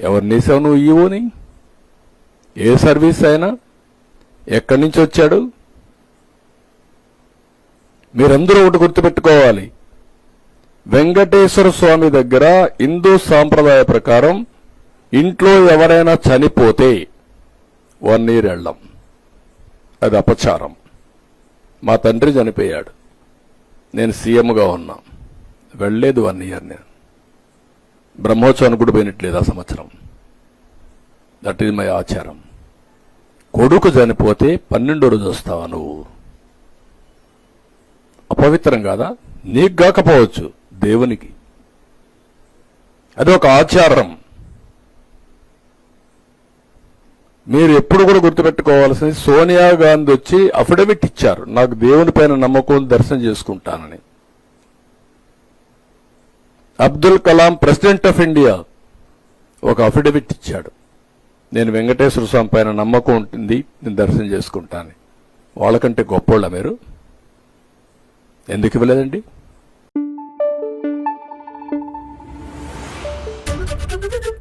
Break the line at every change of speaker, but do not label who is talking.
ఎవరిని వేసావు నువ్వు ఈవోని? ఏ సర్వీస్ అయినా? ఎక్కడి నుంచి వచ్చాడు? మీరందరూ ఒకటి గుర్తుపెట్టుకోవాలి. వెంకటేశ్వర స్వామి దగ్గర హిందూ సాంప్రదాయ ప్రకారం ఇంట్లో ఎవరైనా చనిపోతే వన్ ఇయర్ వెళ్ళం అది అపచారం. మా తండ్రి చనిపోయాడు. నేను సీఎంగా ఉన్నా. వెళ్ళలేదు వన్ ఇయర్ నేను. బ్రహ్మోత్సవానికి కూడా పోయినట్లేదు ఆ సంవత్సరం. దట్ ఈజ్ మై ఆచారం. కొడుకు చనిపోతే పన్నెండో రోజు వస్తావా నువ్వు? అపవిత్రం కాదా? నీకు కాకపోవచ్చు దేవునికి. అది ఒక ఆచారం. మీరు ఎప్పుడు కూడా గుర్తుపెట్టుకోవాల్సింది సోనియా గాంధీ వచ్చి అఫిడవిట్ ఇచ్చారు. నాకు దేవుని పైన నమ్మకం దర్శనం చేసుకుంటానని. Abdul Kalam president of India ఒక అఫిడవిట్ ఇచ్చాడు. నేను వెంకటేశ్వర స్వామి పైన నమ్మకం ఉంటుంది నేను దర్శనం చేసుకుంటాను వాళ్ళకంటే గొప్పోళ్ళ మీరు. ఎందుకు ఇవ్వలేదండి?
Thank you.